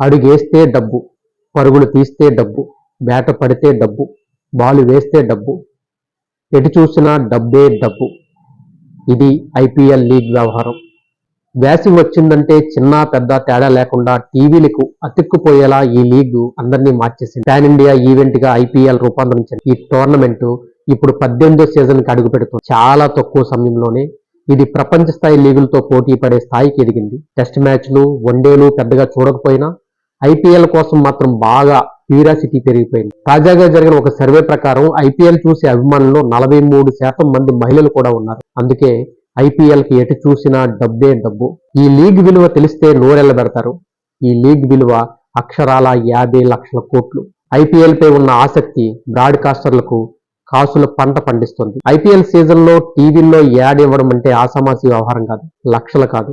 అడుగేస్తే డబ్బు పరుగులు తీస్తే డబ్బు బ్యాట పడితే డబ్బు బాలు వేస్తే డబ్బు ఎటు చూసినా డబ్బే డబ్బు. ఇది ఐపీఎల్ లీగ్ వ్యవహారం. వేసవి వచ్చిందంటే చిన్న పెద్ద తేడా లేకుండా టీవీలకు అతిక్కుపోయేలా ఈ లీగ్ అందరినీ మార్చేసింది. పాన్ ఇండియా ఈవెంట్గా ఐపీఎల్ రూపాంతరించింది. ఈ టోర్నమెంట్ ఇప్పుడు పద్దెనిమిదో సీజన్కి అడుగు పెడుతుంది చాలా తక్కువ సమయంలోనే ఇది ప్రపంచ స్థాయి లీగులతో పోటీ పడే స్థాయికి ఎదిగింది. టెస్ట్ మ్యాచ్లు వన్డేలు పెద్దగా చూడకపోయినా ఐపీఎల్ కోసం మాత్రం బాగా క్యూరియాసిటీ పెరిగిపోయింది. తాజాగా జరిగిన ఒక సర్వే ప్రకారం ఐపీఎల్ చూసే అభిమానుల్లో నలభై మూడు శాతం మంది మహిళలు కూడా ఉన్నారు. అందుకే ఐపీఎల్కి ఎటు చూసినా డబ్బే డబ్బు. ఈ లీగ్ విలువ తెలిస్తే నోరెళ్ళ పెడతారు ఈ లీగ్ విలువ అక్షరాల యాభై లక్షల కోట్లు. ఐపీఎల్ పై ఉన్న ఆసక్తి బ్రాడ్కాస్టర్లకు కాసుల పంట పండిస్తుంది. ఐపీఎల్ సీజన్లో టీవీల్లో యాడ్ ఇవ్వడం అంటే ఆసామాసి వ్యవహారం కాదు లక్షలు కాదు.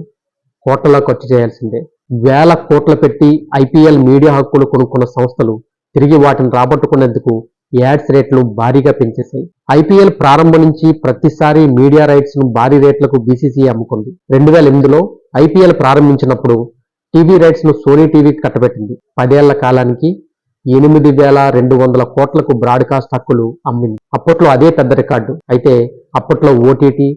కోట్లలో ఖర్చు చేయాల్సిందే. వేల కోట్ల పెట్టి ఐపీఎల్ మీడియా హక్కులు కొనుక్కున్న సంస్థలు తిరిగి వాటిని రాబట్టుకునేందుకు యాడ్స్ రేట్లు భారీగా పెంచేశాయి. ఐపీఎల్ ప్రారంభం నుంచి ప్రతిసారి మీడియా రైట్స్ను భారీ రేట్లకు బీసీసీ అమ్ముకుంది. రెండు వేల ఎనిమిదిలో ఐపీఎల్ ప్రారంభించినప్పుడు టీవీ రైట్స్ను సోనీ టీవీకి కట్టబెట్టింది. పదేళ్ళ కాలానికి ఎనిమిది వేల రెండు వందల కోట్లకు బ్రాడ్కాస్ట్ హక్కులు అమ్మింది. అప్పట్లో అదే పెద్ద రికార్డు. అయితే అప్పట్లో ఓటీటీ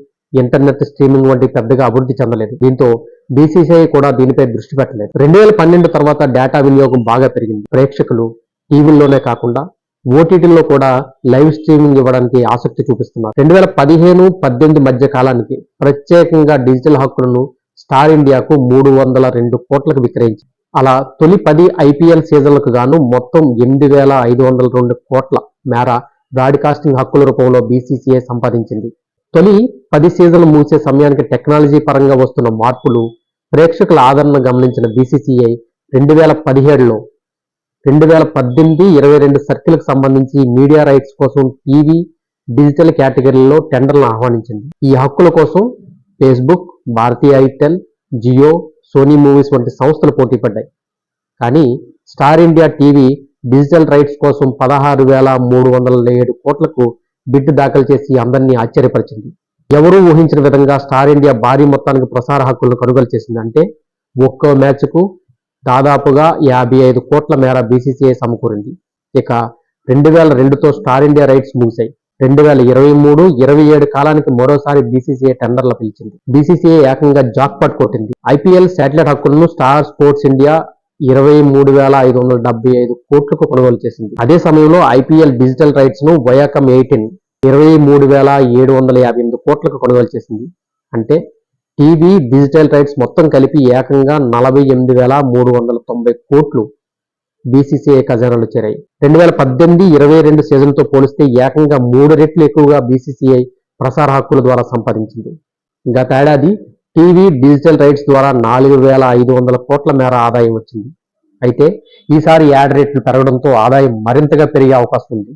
ఇంటర్నెట్ స్ట్రీమింగ్ వంటి పెద్దగా అభివృద్ధి చెందలేదు. దీంతో బీసీసీఐ కూడా దీనిపై దృష్టి పెట్టలేదు. రెండు వేల పన్నెండు తర్వాత డేటా వినియోగం బాగా పెరిగింది. ప్రేక్షకులు టీవీల్లోనే కాకుండా ఓటీటీల్లో కూడా లైవ్ స్ట్రీమింగ్ ఇవ్వడానికి ఆసక్తి చూపిస్తున్నారు. రెండు వేల పదిహేను పద్దెనిమిది మధ్య కాలానికి ప్రత్యేకంగా డిజిటల్ హక్కులను స్టార్ ఇండియాకు మూడు వందల రెండు కోట్లకు విక్రయించింది. అలా తొలి పది ఐపీఎల్ సీజన్లకు గాను మొత్తం ఎనిమిది వేల ఐదు వందల రెండు కోట్ల మేర బ్రాడ్కాస్టింగ్ హక్కుల రూపంలో బీసీసీఐ సంపాదించింది. తొలి పది సీజన్లు మూసే సమయానికి టెక్నాలజీ పరంగా వస్తున్న మార్పులు ప్రేక్షకుల ఆదరణ గమనించిన బీసీసీఐ రెండు వేల పదిహేడులో రెండు వేల పద్దెనిమిది ఇరవై రెండు సర్కిల్కి సంబంధించి మీడియా రైట్స్ కోసం టీవీ డిజిటల్ కేటగిరీలో టెండర్లను ఆహ్వానించింది. ఈ హక్కుల కోసం ఫేస్బుక్ భారతీయ ఐటెల్ జియో సోనీ మూవీస్ వంటి సంస్థలు పోటీ పడ్డాయి కానీ Star India TV digital rights కోసం పదహారు వేల మూడు వందల ఏడు కోట్లకు బిడ్ దాఖలు చేసి అందరినీ ఆశ్చర్యపరిచింది. ఎవరూ ఊహించిన విధంగా స్టార్ ఇండియా భారీ మొత్తానికి ప్రసార హక్కులను కొనుగోలు చేసిందంటే ఒక్కో మ్యాచ్కు దాదాపుగా యాభై ఐదు కోట్ల మేర బీసీసీఐ సమకూరింది. ఇక రెండు వేల రెండుతో స్టార్ ఇండియా రైట్స్ ముగిశాయి. రెండు వేల ఇరవై మూడు ఇరవై ఏడు కాలానికి మరోసారి బీసీసీఐ టెండర్లు పిలిచింది. బీసీసీఐ ఏకంగా జాక్పాట్ కొట్టింది. ఐపీఎల్ శాటిలైట్ హక్కులను స్టార్ స్పోర్ట్స్ ఇండియా ఇరవై మూడు వేల ఐదు వందల డెబ్బై ఐదు కోట్లకు కొనుగోలు చేసింది. అదే సమయంలో ఐపీఎల్ డిజిటల్ రైట్స్ను వయాకమ్ ఎయిటీన్ ఇరవై మూడు వేల ఏడు వందల యాభై ఎనిమిది కోట్లకు కొనుగోలు చేసింది. అంటే టీవీ డిజిటల్ రైట్స్ మొత్తం కలిపి ఏకంగా నలభై ఎనిమిది వేల మూడు వందల తొంభై కోట్లు బీసీసీఐ ఖజానాలో చేరాయి. రెండు వేల పద్దెనిమిది ఇరవై రెండు సీజన్తో పోలిస్తే ఏకంగా మూడు రెట్లు ఎక్కువగా బీసీసీఐ ప్రసార హక్కుల ద్వారా సంపాదించింది. గతేడాది టీవీ డిజిటల్ రైట్స్ ద్వారా నాలుగు వేల ఐదు వందల కోట్ల మేర ఆదాయం వచ్చింది. అయితే ఈసారి యాడ్ రేట్లు పెరగడంతో ఆదాయం మరింతగా పెరిగే అవకాశం ఉంది.